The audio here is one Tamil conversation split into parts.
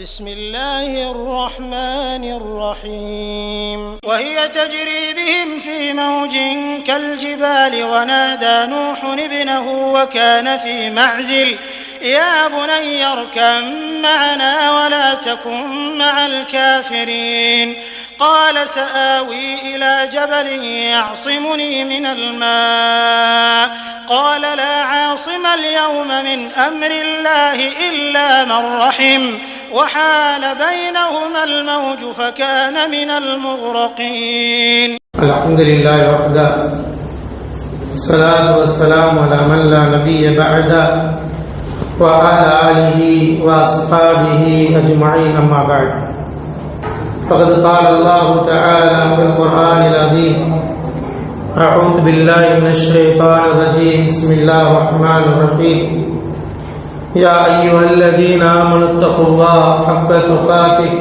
بسم الله الرحمن الرحيم. وهي تجري بهم في موج كالجبال ونادى نوح ابنه وكان في معزل. يا بني اركب معنا ولا تكن مع الكافرين. قال سآوي إلى جبل يعصمني من الماء. قال لا عاصم اليوم من أمر الله إلا من رحم. وحال بينهما الموج فكان من المغرقين. الحمد لله وحده. الصلاة والسلام على من لا نبي بعده وعلى آله وأصحابه أجمعين أما بعد. فقد قال الله تعالى في القرآن العظيم أعوذ بالله من الشيطان الرجيم. بسم الله الرحمن الرحيم. يا أيها الذين آمنوا اتقوا الله حق تقاته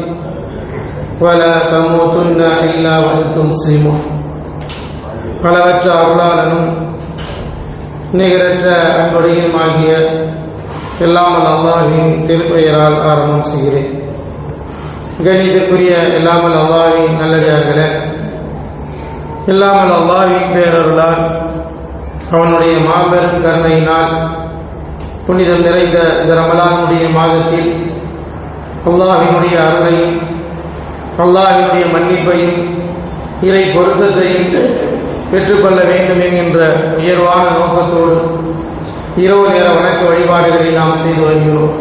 ولا تموتن إلا وأنتم مسلمون அளவற்ற அருளாளனும் நிகரற்ற அன்புடையுமாகிய எல்லாமல் அல்லாஹின் திருப்பெயரால் ஆரம்பம் செய்கிறேன் கணிதக்குரிய எல்லாமல் அல்லாஹின் நல்லடியார்களே எல்லாமல் அல்லாஹின் பேரருளால் அவனுடைய மாபெரும் கருணையினால் புனிதம் நிறைந்த இந்த ரமலானுடைய மாதத்தில் அல்லாஹினுடைய அருளையும் அல்லாஹினுடைய மன்னிப்பையும் இறை பொருத்தத்தையும் பெற்றுக்கொள்ள வேண்டும் என்கின்ற உயர்வான நோக்கத்தோடு இரவு நேர வணக்க வழிபாடுகளை நாம் செய்து வருகிறோம்.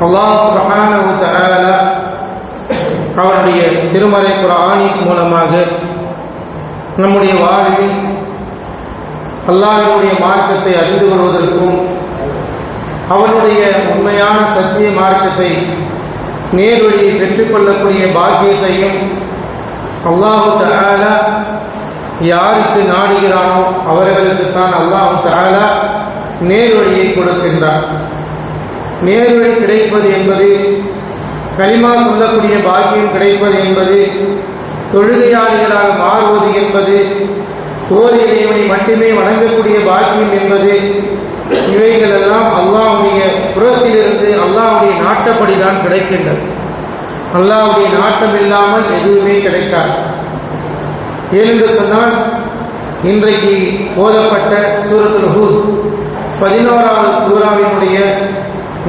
அல்லாஹ் சுபஹானஹு தஆலா அவருடைய திருமறை ஆணி மூலமாக நம்முடைய வாழ்வில் அல்லாஹினுடைய மார்க்கத்தை அறிந்து கொள்வதற்கும் அவனுடைய உண்மையான சத்திய மார்க்கத்தை நேர்வழியை பெற்றுக்கொள்ளக்கூடிய பாக்கியத்தையும் அல்லாஹு தஆலா யாருக்கு நாடுகிறானோ அவர்களுக்குத்தான் அல்லாஹு தஆலா நேர்வழியை கொடுக்கின்றார் நேர்வழி கிடைப்பது என்பது கலிமா சொல்லக்கூடிய பாக்கியம் கிடைப்பது என்பது தொழுகையாளிகளாக மாறுவது என்பது ஓர் இறைவனை மட்டுமே வணங்கக்கூடிய பாக்கியம் என்பது இவைகள் எல்லாம் அல்லாஹுடைய புறத்திலிருந்து அல்லாஹுடைய நாட்டப்படி தான் கிடைக்கின்றது அல்லாவுடைய நாட்டம் இல்லாமல் எதுவுமே கிடைக்காது. ஏனென்று சொன்னால் இன்றைக்கு ஓதப்பட்ட சூரத்துல் ஹூத் பதினோராவது சூறாவினுடைய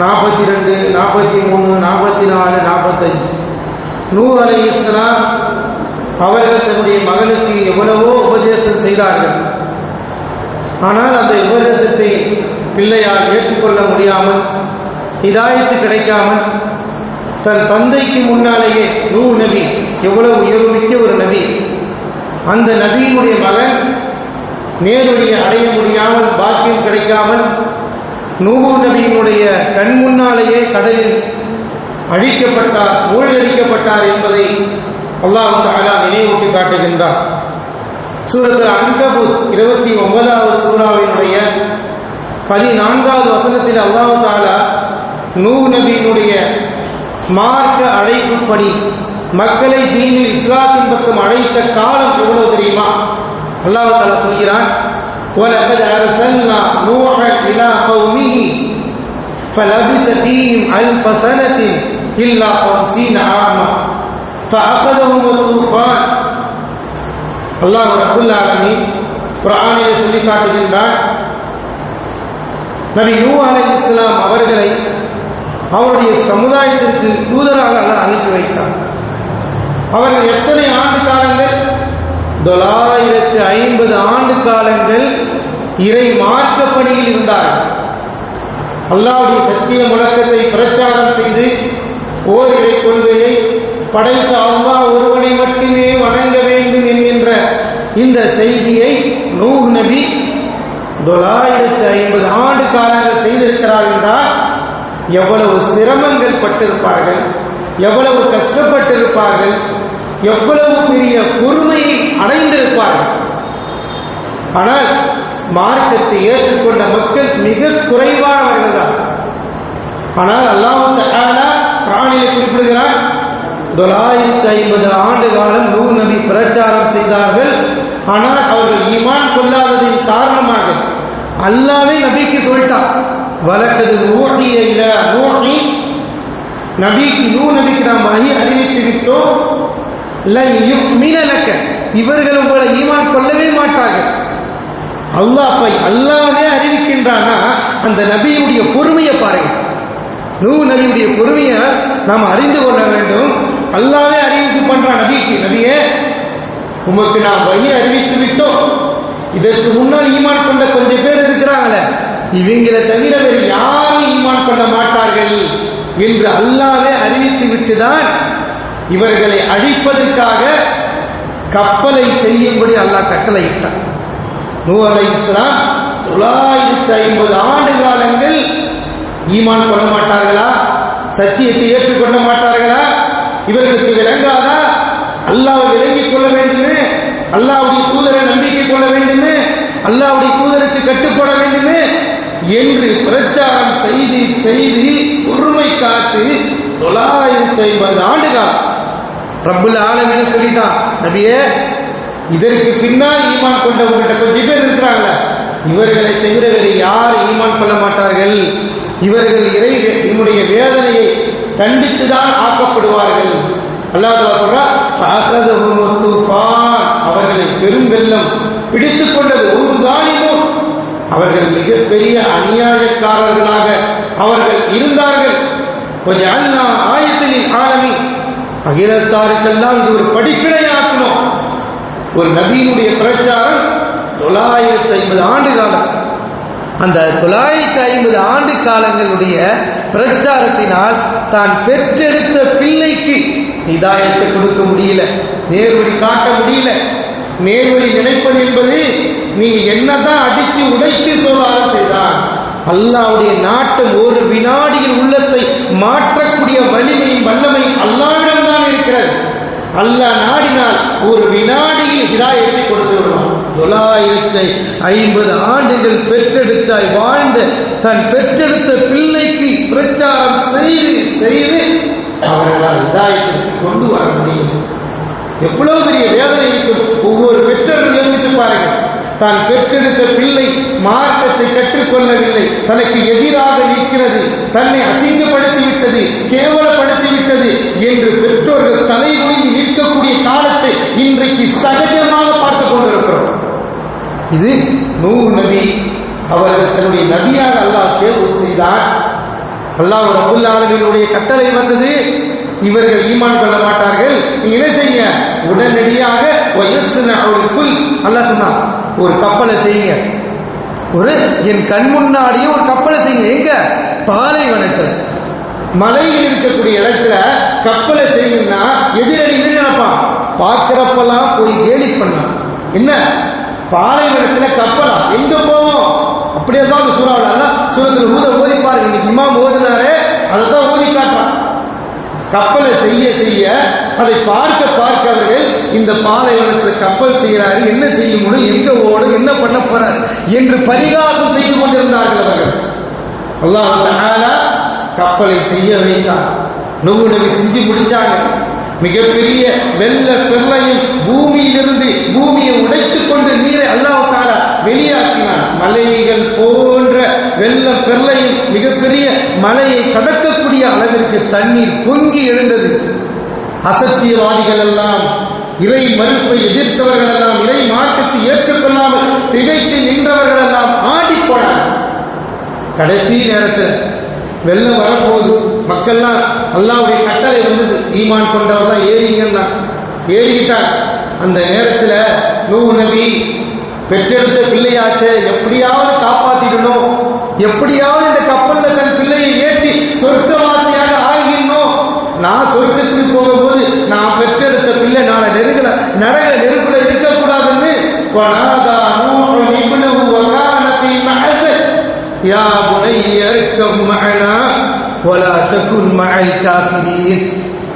நாற்பத்தி ரெண்டு நாற்பத்தி மூணு நாற்பத்தி நாலு நாற்பத்தஞ்சு நூறு அலை இஸ்லாம் அவர்கள் தன்னுடைய மகனுக்கு எவ்வளவோ உபதேசம் செய்தார்கள். ஆனால் அந்த உபதேசத்தை பிள்ளையால் ஏற்றுக்கொள்ள முடியாமல் இதாயத்து கிடைக்காமல் தன் தந்தைக்கு முன்னாலேயே ரூ நபி எவ்வளவு உயர்வுமிக்க ஒரு நபி. அந்த நபியினுடைய மகன் நேருடைய அடைய முடியாமல் பாக்கியம் கிடைக்காமல் நூகு நபியினுடைய கண் முன்னாலேயே கடலில் அழிக்கப்பட்டார் மூழ்கடிக்கப்பட்டார் என்பதை அல்லாஹு தாலா நினைவூட்டி காட்டுகின்றார் சூரத்தில் அன்கபூத் இருபத்தி ஒன்பதாவது சூறாவினுடைய பதினான்காவது வசனத்தில் அல்லாஹு தாலா நூ நபியினுடைய மார்க்க அழைப்புப்படி மக்களை தீனில் இஸ்லாத்தின் பக்கம் அழைத்த காலம் எவ்வளவு தெரியுமா அல்லாஹ் தாலா சொல்கிறான் وَلَقَدْ أَرْسَلْنَا نُوحًا إِلَى قَوْمِهِ فَلَبِثَ فِيهِمْ أَلْفَ سَنَةٍ إِلَّا خَمْسِينَ عَامًا فَأَخَذَهُمُ الطُّوفَانُ அல்லாஹ் ரபுல் ஆலமீன் குர்ஆனிலே சொல்லி காட்டுகின்றார் நபி யூ அலை இஸ்லாம் அவர்களை அவருடைய சமுதாயத்திற்கு தூதராக அல்ல அனுப்பி வைத்தார். அவர்கள் எத்தனை ஆண்டு காலங்கள்? தொள்ளாயிரத்து ஐம்பது ஆண்டு காலங்கள் இறை மார்க்கப்பணியில் இருந்தார்கள். அல்லாவுடைய சத்திய முழக்கத்தை பிரச்சாரம் செய்து ஓரிடை கொள்கையை படைத்த அல்லா ஒருவனை மட்டுமே வணங்க வேண்டும் என்கின்ற இந்த செய்தியை நூஹ் நபி தொள்ளாயிரத்து ஐம்பது ஆண்டு காலங்கள் செய்திருக்கிறார் என்றால் எவ்வளவு சிரமங்கள் பட்டிருப்பார்கள் எவ்வளவு கஷ்டப்பட்டிருப்பார்கள் எவ்வளவு பெரிய பொறுமையை அடைந்திருப்பார்கள். ஆனால் மார்க்கத்தை ஏற்றுக்கொண்ட மக்கள் மிக குறைவானவர்கள் தான் ஆனால் அல்லாஹு தஆலா பிராணியை குறிப்பிடுகிறார் தொள்ளாயிரத்தி ஐம்பது ஆண்டு காலம் நூல் நபி பிரச்சாரம் செய்தார்கள் ஆனால் அவர்கள் ஈமான் கொள்ளாததின் காரணமாக அல்லாவே நபிக்கு சொல்லிட்டான். வழக்கது ஊட்டிய இல்லை ஊட்டி நபிக்கு நூ நபிக்கு நாம் வகி அறிவித்து விட்டோம். லன் இவர்கள் உங்களை ஈமான் கொள்ளவே மாட்டார்கள். அல்லாஹ் அப்ப அல்லாவே அறிவிக்கின்றானா? அந்த நபியுடைய பொறுமையை பாருங்க. நூ நபியுடைய பொறுமையை நாம் அறிந்து கொள்ள வேண்டும். அல்லாவே அறிவிப்பு பண்றான் நபிக்கு. நபியே உமக்கு நாம் வழி அறிவித்து விட்டோம். இதற்கு முன்னால் ஈமான் கொண்ட கொஞ்சம் பேர் இருக்கிறாங்களே இவங்களை தவிர வேறு யாரும் ஈமான் கொள்ள மாட்டார்கள் என்று அல்லாவே அறிவித்து விட்டுதான் இவர்களை அழிப்பதற்காக கப்பலை செய்யும்படி அல்லாஹ் கட்டளையிட்டான். நூ அலை இஸ்லாம் தொள்ளாயிரத்தி ஐம்பது ஆண்டு காலங்கள் ஈமான் கொள்ள மாட்டார்களா? சத்தியத்தை ஏற்றுக்கொள்ள மாட்டார்களா? இவர்களுக்கு விளங்காதா? அல்லாஹ் விளங்கிக் கொள்ள வேண்டுமே? அல்லாவுடைய தூதரை நம்பிக்கை கொள்ள வேண்டுமே? அல்லாவுடைய தூதருக்கு கட்டுப்பட வேண்டுமே? என்று பிரச்சாரம் செய்து செய்து பொறுமை காத்து தொள்ளாயிரத்தி ஐம்பது ஆண்டு காலம் ரப்புல் ஆலமீன சொல்லிட்டான் நபியே இதற்கு பின்னால் ஈமான் கொண்டவங்கள்ட்ட கொஞ்சம் பேர் இருக்கிறாங்க இவர்களை தவிர வேறு யார் ஈமான் கொள்ள மாட்டார்கள். இவர்கள் இறை என்னுடைய வேதனையை தண்டித்துதான் ஆக்கப்படுவார்கள். அல்லாஹ் சொல்றான் அவர்களை பெருங்கெல்லம் பிடித்து கொண்டது ஊர்தானிலும் அவர்கள் மிகப்பெரிய அநியாயக்காரர்களாக அவர்கள் இருந்தார்கள். கொஞ்சம் அண்ணா ஆயத்தலின் ஆழமி அகிலத்தாருக்கெல்லாம் இது ஒரு படிப்பினையாக்கணும் ஒரு நபியினுடைய பிரச்சாரம் தொள்ளாயிரத்தி ஐம்பது ஆண்டு காலம். அந்த தொள்ளாயிரத்தி ஐம்பது ஆண்டு காலங்களுடைய பிரச்சாரத்தினால் தான் பெற்றெடுத்த பிள்ளைக்கு இதாயத்தை கொடுக்க முடியல. நேர்வழி காட்ட முடியல. நேர்வழி நினைப்பது என்பது நீங்க என்னதான் அடித்து உடைத்து சொல்லாத செய்தான் அல்லாவுடைய நாட்டம் ஒரு வினாடியில் உள்ளத்தை மாற்றக்கூடிய வலிமையும் வல்லமையும் அல்லாவிடம்தான் இருக்கிறது. அல்லாஹ் நாடினால் ஒரு வினாடியில் இதாயத்தை கொடுத்து விடுவான். தொள்ளாயிரத்தி ஐம்பது ஆண்டுகள் பெற்றெடுத்தாய் வாழ்ந்த தன் பெற்றெடுத்த பிள்ளைக்கு பிரச்சாரம் செய்து செய்து அவர்களால் இதாயத்தை கொண்டு வர முடியும். எவ்வளவு பெரிய வேதனை இருக்கும். ஒவ்வொரு பெற்றோர்கள் யோசித்து பாருங்கள். தான் பெற்றெடுத்த பிள்ளை மார்க்கத்தை கற்றுக்கொள்ளவில்லை. தனக்கு எதிராக நிற்கிறது. தன்னை அசிங்கப்படுத்திவிட்டது கேவலப்படுத்திவிட்டது கேவலப்படுத்தி விட்டது என்று பெற்றோர்கள் தலை குனிந்து நிற்கக்கூடிய காலத்தை இன்றைக்கு சகஜமாக பார்த்து கொண்டிருக்கிறோம். இது நூறு நபி. அவர்கள் தன்னுடைய நபியாக அல்லாஹ் தேர்வு செய்தார். அல்லாஹ் ரபுல் ஆலமீனுடைய கட்டளை வந்தது. இவர்கள் ஈமான் கொள்ள மாட்டார்கள். நீ என்ன செய்யுங்க உடனடியாக அல்லாஹ் சொன்னான் ஒரு கப்பலை செய்யுங்க. ஒரு என் கண் முன்னாடியே ஒரு கப்பலை செய்யுங்க. எங்க? பாலைவனத்தில் மலையில் இருக்கக்கூடிய இடத்துல கப்பலை செய்யுங்கன்னா எதிரடி நினைப்பான்? பார்க்கிறப்பெல்லாம் போய் கேலி பண்ணான் என்ன? பாலைவனத்தில் கப்பலா? எங்க போவோம்? அப்படியே தான் அந்த சூறாவில் சூரத்தில் ஊத ஓதி இன்னைக்கு இமாம் ஓதினாரே அதை தான் ஓதி காட்டுறான். கப்பலை செய்ய செய்ய அதை பார்க்க பார்க்க அவர்கள் இந்த பாலைவனத்தில் கப்பல் செய்கிறாரு. என்ன செய்ய முடியும்? எங்க ஓடும் என்ன பண்ண போறார்? என்று பரிகாசம் செய்து கொண்டிருந்தார்கள் அவர்கள். அல்லாஹ் கப்பலை செய்ய வைத்தான். நுகு நபி செஞ்சு முடிச்சாங்க. மிகப்பெரிய வெள்ள பெருளையும் பூமியிலிருந்து பூமியை உடைத்துக் கொண்டு நீரை அல்லாஹ் தஆலா வெளியாக்கினான். மலைகள் பெருளையை மிகப்பெரிய மலையை கடக்கக்கூடிய அளவிற்கு தண்ணீர் பொங்கி எழுந்தது. அசத்தியவாதிகள் எல்லாம் இறை மறுப்பை எதிர்த்தவர்கள் எல்லாம் இறை மாற்றத்தை ஏற்றுக்கொள்ளாமல் திகைத்து நின்றவர்கள் எல்லாம் ஆடிப் கடைசி நேரத்தில் வெள்ளம் வரப்போகுது மக்கள்லாம் அல்லாவுடைய கட்டளை வந்தது. ஈமான் கொண்டவர் தான். ஏறிங்கன்னா ஏறிக்கிட்டார் அந்த நேரத்தில் நூ நபி பெற்றெடுத்த பிள்ளையாச்சே எப்படியாவது காப்பாற்றிக்கணும் எப்படியாவது இந்த கப்பல்ல தன் பிள்ளையை ஏற்றி சொர்க்கவாசியாக ஆகிடணும் நான் சொர்க்கத்துக்கு போகும்போது நான் பெற்றெடுத்த பிள்ளை நாளை நெருங்கல நரக நெருப்புல இருக்கக்கூடாதுன்னு வனாதா நூறு நிபுணவு வகானத்தை மகசல் يا بني اركب معنا ولا تكن مع الكافرين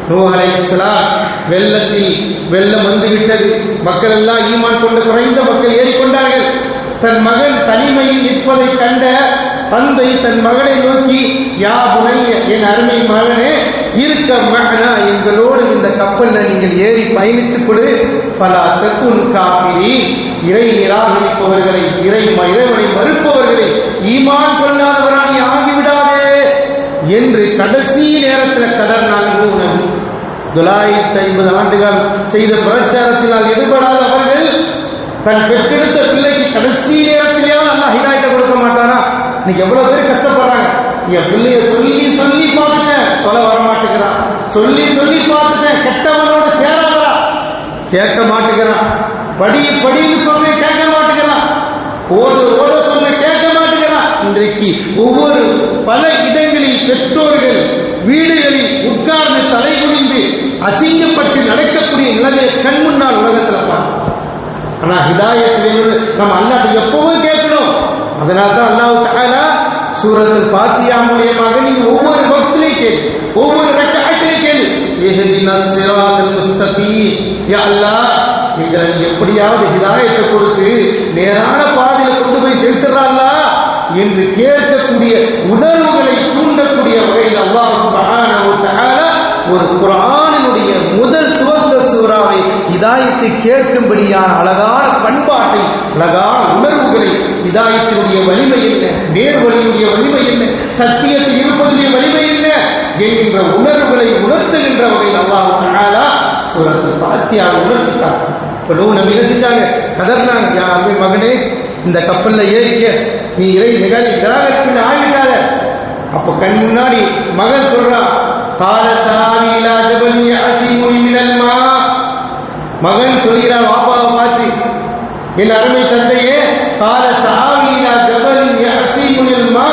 நூஹ் அலைஹிஸ்ஸலாம் வெள்ளத்தில் வெள்ளம் வந்து விட்டது மக்கள் எல்லாம் ஈமான் கொண்டு குறைந்த மக்கள் ஏறிக்கொண்டார்கள் தன் மகன் தனிமையில் நிற்பதைக் கண்ட தந்தை தன் மகனை நோக்கி யா புனைய என் அருமை மகனே இருக்க மகனா? எங்களோடு இந்த கப்பலில் நீங்கள் ஏறி பயணித்துக் கொடு. பலா தக்குன் காப்பிரி இறை நிராகரிப்பவர்களை இறை இறைவனை மறுப்பவர்களை ஈமான் கொள்ளாதவராணி ஆகிவிடாதே என்று கடைசி நேரத்தில் கதர்னாங்க நூஹ் தொள்ளாயிரத்தி ஐம்பது ஆண்டுகள் செய்த பிரச்சாரத்தினால் ஈடுபடாத அவர்கள் தன் பெற்றெடுத்த பிள்ளைக்கு கடைசி நேரத்திலேயாவது அல்லாஹ் ஹிதாயத்தை கொடுக்க மாட்டானா? இன்னைக்கு எவ்வளவு பேர் கஷ்டப்படுறாங்க? என் பிள்ளைய சொல்லி சொல்லி பார்த்துட்டேன். தொலை வர மாட்டேங்கிறான். சொல்லி சொல்லி பார்த்துட்டேன். கெட்டவனோட சேராதரா கேட்க மாட்டேங்கிறான். படி படின்னு சொன்னேன் கேட்க மாட்டேங்கிறான். ஓடு ஓட சொன்ன கேட்க மாட்டேங்கிறான். இன்றைக்கு ஒவ்வொரு பல இடங்களில் பெற்றோர்கள் வீடுகளில் உட்கார்ந்து தலை குனிந்து அசிங்கப்பட்டு நடக்கக்கூடிய நிலைமையை கண் முன்னால் உலகத்தில் பார்க்கிறோம் ஆனா ஹிதாயத் நம்ம அல்லாட்ட எப்பவும் அதனால தான் அல்லாஹ் தஆலா சூரத்தில் பாத்தியா மூலியமாக நீங்க ஒவ்வொரு வக்திலையும் கேளு ஒவ்வொரு ரக்காயத்திலையும் கேளு. ஏஹதினா ஸிராத்தல் முஸ்தகீம். யா அல்லாஹ் எங்களை நீ எப்படியாவது ஹிதாயத்தை கொடுத்து நேரான பாதையில கொண்டு போய் சேர்த்துறா என்று கேட்கக்கூடிய உணர்வுகளை தூண்டக்கூடிய வகையில் அல்லாஹ் சுப்ஹானஹு வ தஆலா ஒரு குரானினுடைய முதல் துவக்க சூறாவை இதாயத்தை கேட்கும்படியான அழகான பண்பாட்டை அழகான உணர்வுகளை இதாயத்தினுடைய வலிமை என்ன? நேர்வழியுடைய வலிமை என்ன? சத்தியத்தில் இருப்பதுடைய வலிமை என்ன? என்கின்ற உணர்வுகளை உணர்த்துகின்ற வகையில் அல்லாஹ் தஆலா சுரத்து பாத்தியா உணர்த்திட்டார் இப்போ நூ நபி என்ன செஞ்சாங்க? கதர்னாங்க. யா மகனே இந்த கப்பலில் ஏறிக்க நீ இறை நிகழ்ச்சி நிராகரிப்பின் ஆகிட்டாத அப்போ கண் முன்னாடி மகன் சொல்றான் கால சாமி இலா ஜபல் யாசிமுனி மினல் மா மகன் சொல்கிறார் வாப்பாவை பார்த்து என் அருமை தந்தையே கால சாமி இலா ஜபல் யாசிமுனில் மா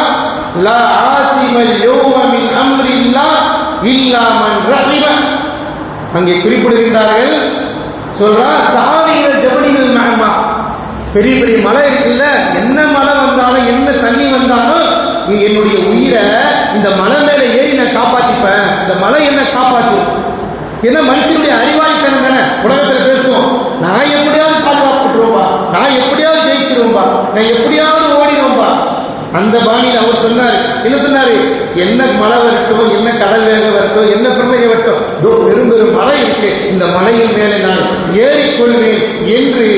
லா ஆசிமல் யௌம மின் அம்ரில்லா இல்லா மன் ரஹிம அங்கே குறிப்பிடுகின்றார்கள். சொல்றா சாவியில ஜபலிகள் மேமா பெரிய பெரிய மலை இருக்குல்ல என்ன மலை வந்தாலும் என்ன தண்ணி வந்தாலும் நீ என்னுடைய உயிரை இந்த மலை மேல ஏறி காப்பாத்திப்பேன். இந்த மலை என்ன காப்பாற்றும் ஏன்னா மனுஷனுடைய அறிவாளித்தனம் தானே? உலகத்தில் பேசுவோம். நான் எப்படியாவது பாதுகாப்புட்டுருவோம்பா நான் எப்படியாவது ஜெயிச்சிருவோம்பா நான் எப்படியாவது ஓடிடுவோம்பா. அந்த பாணியில் அவர் சொன்னார் என்ன சொன்னாரு? என்ன மழை வரட்டும் என்ன கடல் வேகம் வரட்டும் என்ன பிரமையை வரட்டும் பெரும் பெரும் மலை இருக்கு. இந்த மலையின் மேலே நான் ஏறிக்கொள்வேன் என்று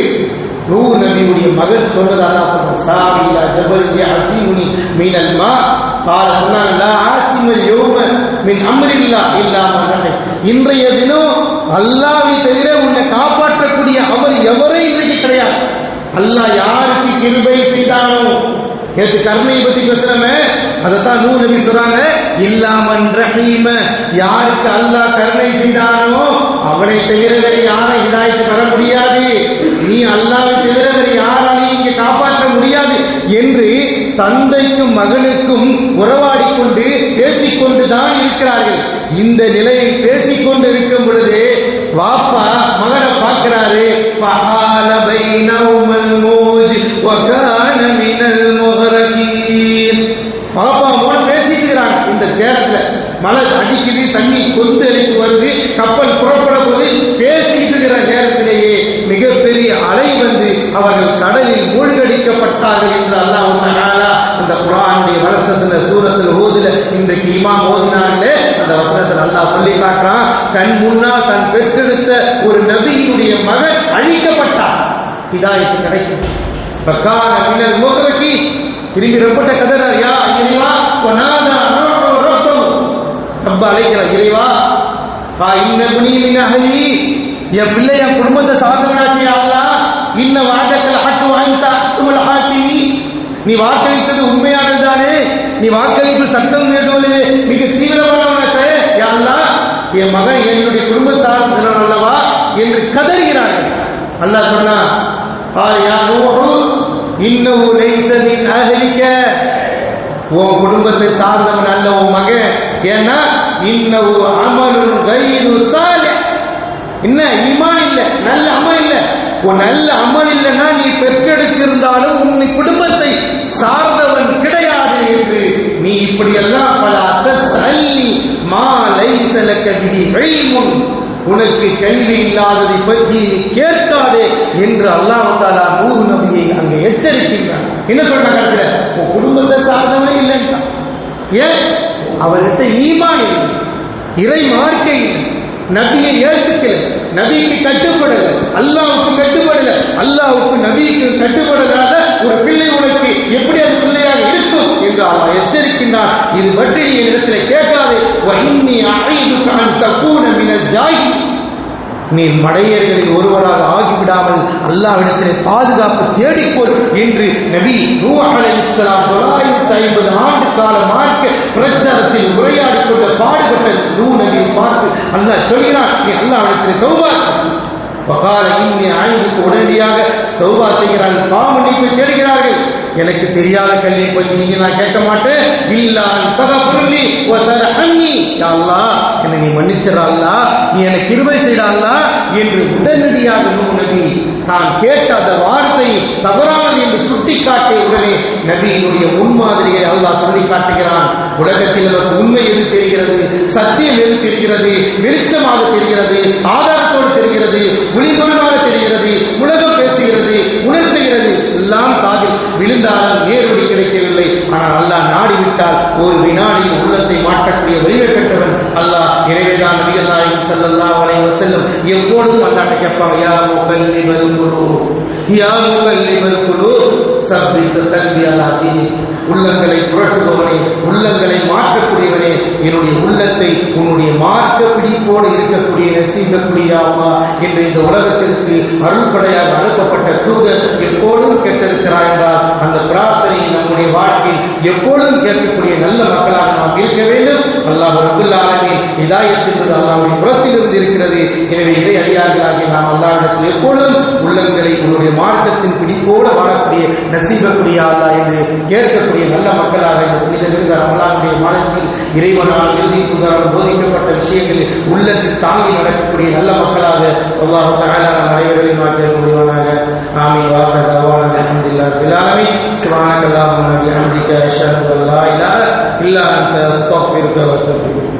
நூறு நபியுடைய மகன் சொன்னதாக சொன்னார் சாவியா ஜபல் அசீமுனி மீனல் மா. கால சொன்னாங்க ஆசிமல் யோம மின் அம்ரில்லா இல்லாமல் இன்றைய தினம் அல்லாவை தவிர உன்னை காப்பாற்றக்கூடிய அவர் எவரே இன்றைக்கு கிடையாது. அல்லாஹ் யாருக்கு கிருபை செய்தானோ நேற்று கருணையை பத்தி பேசுறமே. அதைத்தான் நூ நபி சொல்றாங்க இல்லாமன் ரஹீம. யாருக்கு அல்லாஹ் கருணை செய்தானோ அவனை தவிர வேறு யாரை இதாயத்து பெற முடியாது. நீ அல்லாவை தவிர வேறு யாராலையும் இங்கே காப்பாற்ற முடியாது என்று தந்தைக்கும் மகனுக்கும் உறவாடிக்கொண்டு பேசிக்கொண்டு தான் இருக்கிறார்கள். இந்த நிலையை பேசிக்கொண்டு இருக்கும் பொழுது வாப்பா மகனை பார்க்கிறாரு. பகால பைனவுமல் மூஜ் மலர் அடிக்குது தண்ணி கொந்து அடித்து வருது கப்பல் புறப்பட போது பேசிட்டு இருக்கிற நேரத்திலேயே மிகப்பெரிய அலை வந்து அவர்கள் கடலில் மூழ்கடிக்கப்பட்டார்கள் என்று அல்லாஹ் அந்த குரானுடைய வசனத்துல சூரத்தில் ஓதுல இன்றைக்கு இமாம் ஓதினார்களே அந்த வசனத்தில் அல்லாஹ் சொல்லி காட்டான் கண் முன்னால் தன் பெற்றெடுத்த ஒரு நபியினுடைய மகன் அழிக்கப்பட்டார் இதாயத்து கிடைக்கும். பக்கான மினல் மோதலுக்கு திரும்பி ரொம்ப கதற யா இறைவா ரொம்ப அழைக்கிறார் இறைவா என் பிள்ளை என் குடும்பத்தை சார்ந்தவனாச்சு அல்லா. இன்ன வாட்டத்தில் ஹக்கு வாங்கிட்டா அக்குமல் ஹாக்கி நீ வாக்களித்தது உண்மையானது தானே. நீ வாக்களிப்பில் சட்டம் நேர்ந்தவர்களே மிக தீவிரமானவனாச்சே அல்லா. என் மகன் என்னுடைய குடும்ப சார்ந்தவன் அல்லவா என்று கதறுகிறார்கள். அல்லா சொன்னா இன்னும் லைசனின் அகலிக்க உன் குடும்பத்தை சார்ந்தவன் அல்ல உன் மகன். ஏன்னா இன்னவு அமலுன் கைரு சாலிஹ் என்ன ஈமான் இல்ல நல்ல அமல் இல்ல. உன் நல்ல அமல் இல்லைன்னா நீ பெற்றெடுத்திருந்தாலும் உன் குடும்பத்தை சார்ந்தவன் கிடையாது என்று நீ இப்படியெல்லாம் பல அத்தல்லி மாலை லைசலக்க பிஹி உனக்கு கல்வி இல்லாததை பற்றி நீ கேட்காதே என்று அல்லாஹ் தாலா நூறு நபியை அங்கே எச்சரிக்கின்றான். என்ன சொல்றாங்க உன் குடும்பத்தை சார்ந்தவனே இல்லைன்ட்டான் ஏன்? அவர்கிட்ட ஈமான் இறை மார்க்கை நபியை ஏற்றுக்கல. நபிக்கு கட்டுப்படல. அல்லாவுக்கு கட்டுப்படல. அல்லாவுக்கு நபிக்கு கட்டுப்படலாத ஒரு பிள்ளை உனக்கு எப்படி அது பிள்ளையாக இருக்கும் என்று அவன் எச்சரிக்கின்றான். இது பற்றி நீ இடத்துல கேட்காதே. வஹின்னி அழைது தான் தக்கூட நீ மடையர்களில் ஒருவராக ஆகிவிடாமல் அல்லாவிடத்திலே பாதுகாப்பு தேடிக்கொள் என்று நபி இஸ்லாம் அலைஹிஸ்ஸலாம் தொள்ளாயிரத்தி ஐம்பது ஆண்டு கால மார்க்க பிரச்சாரத்தில் உரையாடி கொண்ட பாடுபட்ட நூ நபியை பார்த்து அல்லாஹ் சொல்கிறான் நீ அல்லாஹ்விடத்திலே தௌபா பகால இன்னி ஆய்வுக்கு உடனடியாக தௌபா செய்கிறார்கள். பாவமன்னிப்பை தேடுகிறார்கள். எனக்கு தெரியாத கல்வியை பற்றி நீங்க நான் கேட்க மாட்டேன். இல்லான் தகப்புள்ளி அண்ணி அல்லாஹ் என்னை நீ மன்னிச்சிடா நீ எனக்கு கிருபை செய்டா என்று உடனடியாக நபி தான் கேட்ட அந்த வார்த்தை தவறானது என்று சுட்டிக்காட்டிய உடனே நபியினுடைய முன்மாதிரியை அல்லாஹ் சொல்லி காட்டுகிறான் உலகத்தில் நமக்கு உண்மை எது தெரிகிறது? சத்தியம் எது தெரிகிறது? வெளிச்சமாக தெரிகிறது? ஆதாரத்தோடு தெரிகிறது? ஒளிபொருளாக தெரிகிறது? உலகம் பேசுகிறது? உணர்த்துகிறது? எல்லாம் காதில் விழுந்தாலும் நேரடி கிடைக்கவில்லை. ஆனால் அல்லாஹ் நாடிவிட்டால் ஒரு வினாடி உள்ளத்தை மாற்றக்கூடிய வலிமை பெற்றவன் அல்லாஹ் நபிகள்நாயகம் அலைஹி வஸல்லம் எப்பொழுதும் கேட்பாங்க யா முகல்லிபல் குலூப் யா முகல்லிபல் குலூப் சப்பித்த கல்வி அலா தீனிக். உள்ளங்களை புரட்டுபவனே உள்ளங்களை மாற்றக்கூடியவனே. என்னுடைய உள்ளத்தை உன்னுடைய மார்க்க பிடிப்போடு இருக்கக்கூடிய நசீகக்கூடிய என்று இந்த உலகத்திற்கு அருள்படையாக அனுப்பப்பட்ட தூதர் எப்போதும் கேட்டிருக்கிறார் என்றால் அந்த பிரார்த்தனையை நம்முடைய வாழ்க்கையில் எப்பொழுதும் கேட்கக்கூடிய நல்ல மக்களாக நாம் இருக்க வேண்டும். அல்லாஹ் ரபுல்லாலுமே இதாயத் என்பது அல்லாஹ்வுடைய புறத்திலிருந்து இருக்கிறது. எனவே இதை அடியார்களாகிய நாம் அல்லாவிடத்தில் எப்பொழுதும் உள்ளங்களை உன்னுடைய மார்க்கத்தின் பிடிப்போடு வாழக்கூடிய நசீபக்கூடிய என்று கேட்கக்கூடிய இருக்கக்கூடிய நல்ல மக்களாக இந்த புனித விருந்தார் அல்லாஹ்வுடைய மாதத்தில் இறைவனால் இறுதி புகாரம் போதிக்கப்பட்ட விஷயங்களில் உள்ளத்தில் தாங்கி நடக்கக்கூடிய நல்ல மக்களாக அல்லாஹு தஆலா நம் அனைவரையும் மாற்ற முடிவானாக. ஆமி வாஹர தவானா அல்ஹம்துலில்லாஹ் ரபில் ஆலமீன். சுப்ஹானக அல்லாஹும்ம வபிஹம்திக அஷ்ஹது அன் இல்லா அந்த ஸ்டாப் இருக்க அத்தூபு